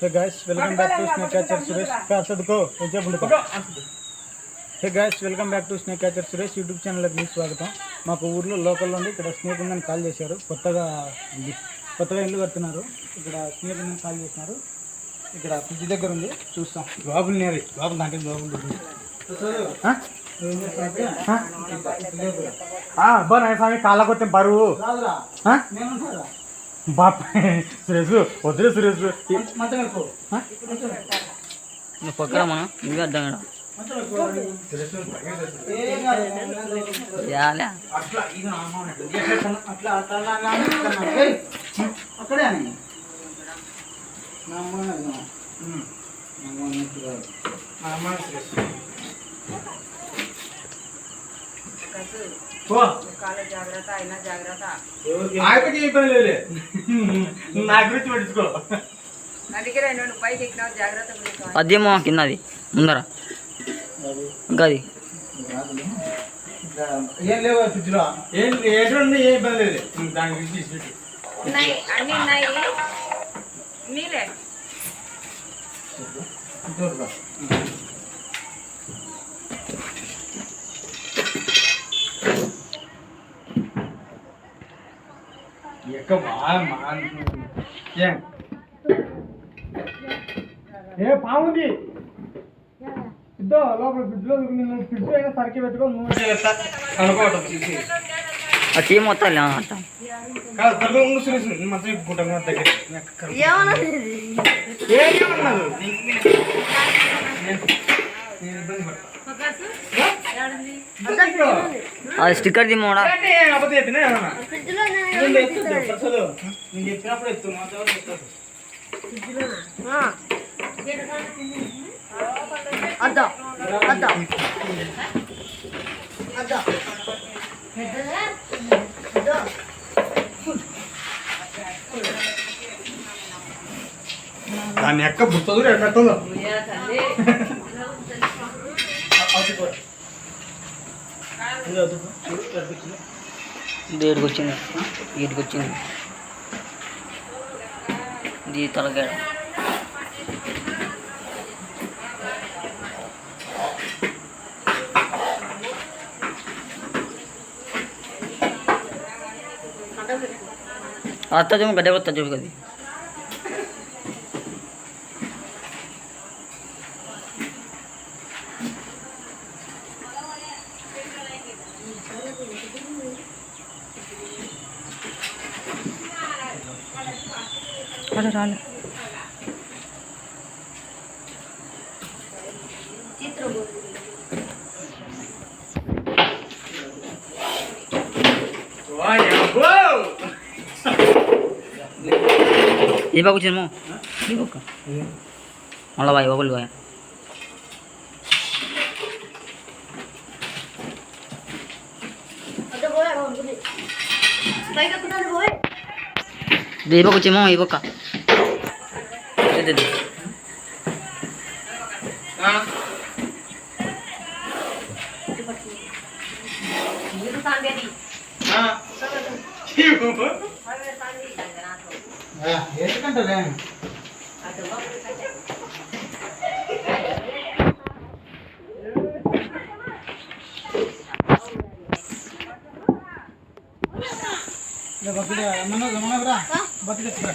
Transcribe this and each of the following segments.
Hey guys welcome back to snake catcher Suresh కా చదువుకో కొంచెం ఉండుకో hey guys welcome back to snake catcher Suresh YouTube ఛానల్కి మీకు స్వాగతం. మాకు ఊర్లో లోకల్ నుండి ఇక్కడ స్నేక్ ఉందని కాల్ చేశారు. కొత్తగా కొత్తగా ఇల్లు కడుతున్నారు. ఇక్కడ స్నేక్ ఉందని కాల్ చేసినారు. ఇక్కడ ఫ్రిడ్జ్ దగ్గర ఉంది. చూస్తాం. బాబులు నేరి బాబులు నాకే బాబులు ఆ? ఆ? ఆ, అబ్బా నా స్వామి బరువు? బాప్ సురేష్ వద్దులే సురేష్. ఆ? నువ్వు పక్కన మనం నువ్వే అర్థం కదా యాలే. అట్లా ఏ పని లేదులే. నా గురించి పట్టించుకో. అదేమో కిందది ముందర. ఇంకా అది ఏం లేవు ఫ్రిడ్జ్లో. ఏం ఎటువంటి ఏ ఇబ్బంది లేదు. దాని గురించి. ఉన్నాయి అన్ని ఉన్నాయి. నీలే. చూడురా. ఎక్క బాగా మా ఏం ఏ పాముంది. ఇద్దో లోపల ఫ్రిడ్జ్లో నేను ఫ్రిడ్జ్ అయినా సరికి పెట్టుకొని నువ్వు చేస్తా. అనుకోవటం ఆ టీం మొత్తం కాదు ఉండు దగ్గర. ఏమన్నది? అది స్టిక్కర్ దిమ్మోడా అంటే అబద్ధం చెప్పినా ఏమన్నా? నేను ఎత్తుద్దు, ప్రసాదు. నేను చెప్పినప్పుడు ఎత్తు మా దేవుడు ఎత్తదు. దాన్ని ఎక్క పుట్టదు ఎక్కతుందో దేడికి వచ్చింది వీటికి వచ్చింది ఇది తలకాడ అత్త చూపు గడ్డ కొత్త చూపు కది రాలే రాలే ఏ బాబు వచ్చిందేమో ఈ పక్క మళ్ళా బాయ్ బాబులు బాయ్ ఈ పక్క వచ్చేమో ఈ పక్క ఇదే, ఇదే. ఎందుకంటే బకెట్ ఏమన్నా ఏమన్నా బకెట్ ఎత్తురా తల్లి మీరు ఓడి తల్లి మాకు తెలుసు ఇన్ఛార్జ్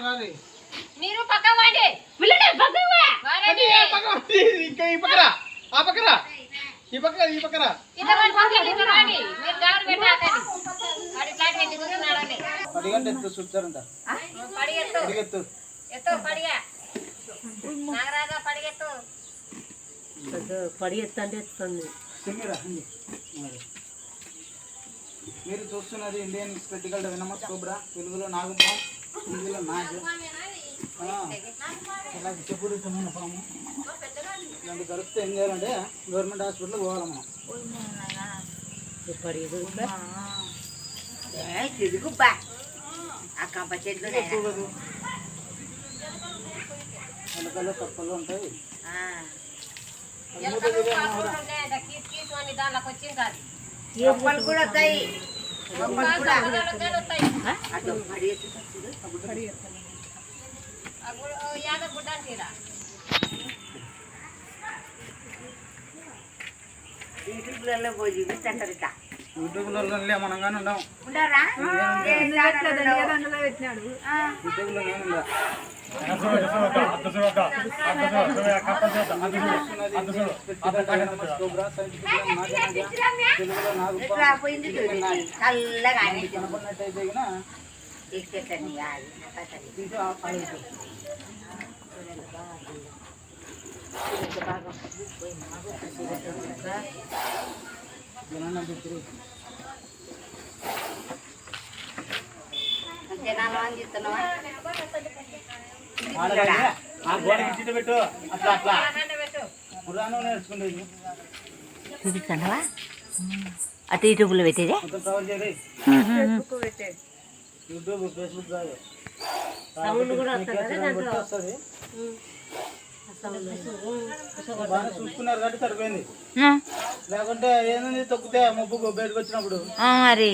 కాదు. మీరు పక్క? ఇంకా ఈ పక్కరా ఆ పక్కరా ఈ ఈ పక్కరా పెట్టి కూర్చున్నాడని పడిగంట ఎత్తు చూపుతారంట పడిగెత్తు. పడిగెత్తు. పడిగెత్తంటే ఎత్తుంది. మరి. చూస్తున్నది ఇండియన్ స్పెటికల్ వినమ కోబ్రా తెలుగులో నాగపాం హిందీలో నాగ్. ఇలా విషపూరితమైన పాము. ఇలాంటి దొరికితే ఏం చేయాలంటే గవర్నమెంట్ హాస్పిటల్ పోవాలి మనం కాదు వెనకాల తప్పలు ఉంటాయి. ఎలకలు దాంట్లోకి వచ్చింది అది. మొక్కలు కూడా వస్తాయి మొక్కలు కూడా దాంట్లోకి వస్తాయి. అటు పడిగెత్తుతా చూడు. ఆ గు- ఓ యాద గుడ్డ అంటారా? యూట్యూబ్లలో పోయి చూపిస్తుంటారు ఇట్లా యూట్యూబ్లో మనం కానీ ఉండం ఉండరా యూట్యూబ్లో జనాలు అని చెప్తున్నావా పెట్టు అట్లా అట్లా అలాగంటే పెట్టు. పురాణం నేర్చుకునేది చూపిస్తున్నావా అటు యూట్యూబ్లో పెట్టేదే? యూట్యూబ్ ఫేస్బుక్ కాదు వస్తుంది బాగా చూసుకున్నారు కాబట్టి సరిపోయింది లేకుంటే ఏంది తొక్కితే ముప్పు బయటకు వచ్చినప్పుడు మరి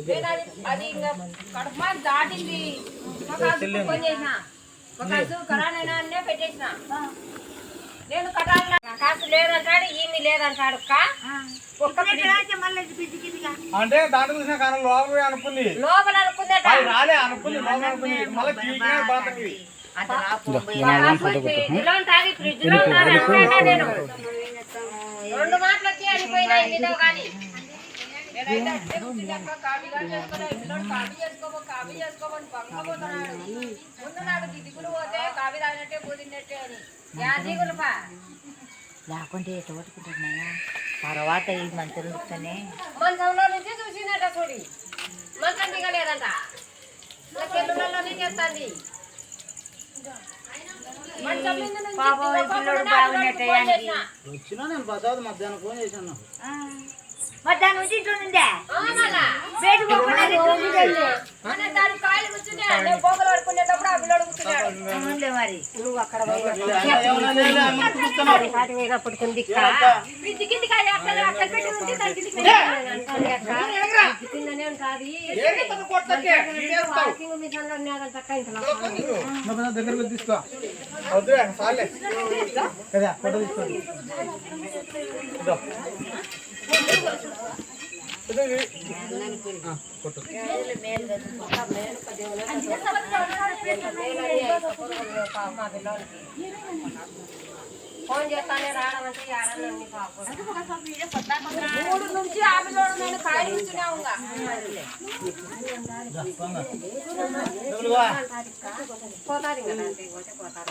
అది అది ఇంకా కడుపుమార దాటింది. ఒక కరానైనా అన్నే పెట్టేసిన. నేను కాసు లేదంటాడు ఈమె లేదంటాడు అంటే దాంట్లో చూసిన కానీ లోపల అనుకుంది. లోపల అనుకుందట. అది రాలే అనుకుంది లోపల అనుకుంది. మళ్ళీ నేను రెండు మాటలు వచ్చి లేకుంటే ఎటు పట్టుకుంటున్నాయా తర్వాత ఈ మంత్రులు వస్తేనే మంచంలో నుంచి చూసిందట చూడి. మంచం దిగలేదంట. చెల్లులలోనే చేస్తుంది పాపం పిల్లోడు బాగున్నట్టే. వచ్చినా నేను ప్రసాద్ మధ్యాహ్నం ఫోన్ చేశాను. మరి దాని నుంచి పిల్లడు కూర్చున్నాడు. ఉండే మరి. కాయలు అక్కడ ఉంది ఉంది ఇంట్లో. దగ్గరకు తీసుకో. కదా ఫోటో తీసుకో. ఫోన్ చేస్తానే రావడం అంటే మూడు నుంచి ఆ నేను ఖాళీ పోతారు ఇంకా పోతారు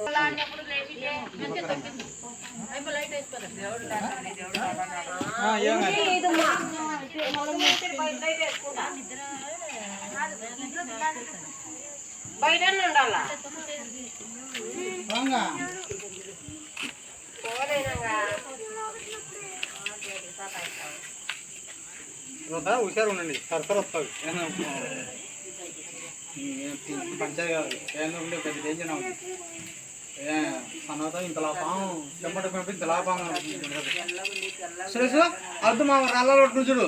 బయట ఉండాలా హుషారు ఉండండి సరసర వస్తుంది పంచాయతీ కాదు ఉండే పెద్ద డేంజర్ అవుతుంది సన్నత ఇంతలా పాము చెంపట పంపి ఇంతలా పాము సురేష్ అర్థం మా చూడు.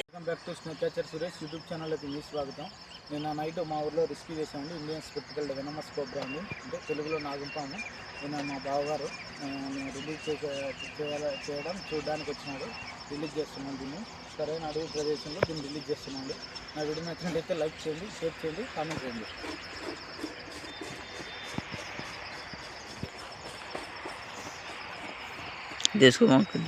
Welcome back to snake catcher Suresh YouTube ఛానల్కి మీ స్వాగతం. నిన్న నైట్ మా ఊర్లో రెస్క్యూ చేశామండి. ఇండియన్ స్పెక్టికల్ వెనమస్ కోబ్రా అంటే తెలుగులో నాగంపాము. నిన్న మా బావగారు రిలీజ్ చేసే చేయడం చూడడానికి వచ్చినాడు. రిలీజ్ చేస్తున్నాను దీన్ని. సరైన అడవి ప్రదేశంలో దీన్ని రిలీజ్ చేస్తున్నాను నా వీడియో నచ్చినట్లయితే లైక్ చేయండి షేర్ చేయండి కామెంట్ చేయండి. తీసుకోమండి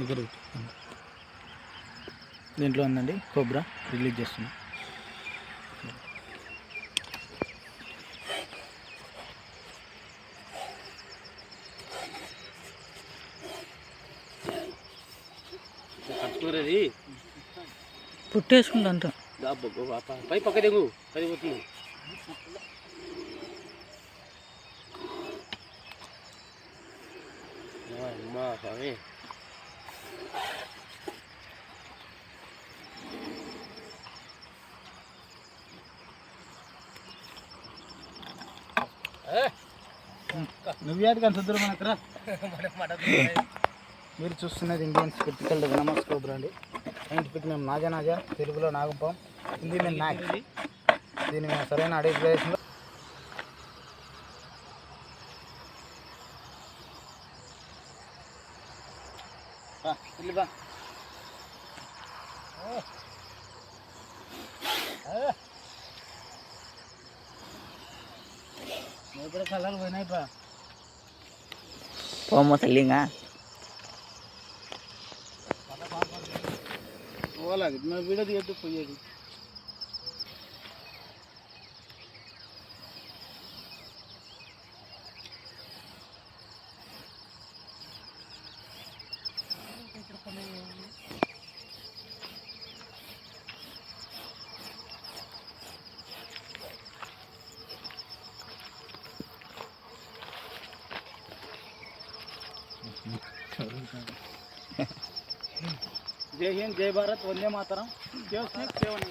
దగ్గర. దీంట్లో ఉందండి కోబ్రా రిలీజ్ చేస్తున్నాం. పుట్టేసుకుంటా పై పక్క దిగు పది పోతుంది అమ్మా స్వామి నువ్వు యాడికి అంత మనకురా మీరు చూస్తున్నది ఇండియన్ స్పెక్టికల్ నమస్కోబ్రా అండి. సైంటిఫిక్ మేము నాజా నాజా తెలుగులో నాగంపం హిందీ మేము నాగ్ దీన్ని మేము సరైన అడవి ప్రదేశంలో బా, கலர் வேணா இப்போ. போமா சொல்லிங்க. போகலாம் வீடு எடுத்து போயிடுது जय हिंद जय भारत वंदे मातरम। जय स्नेह सेवन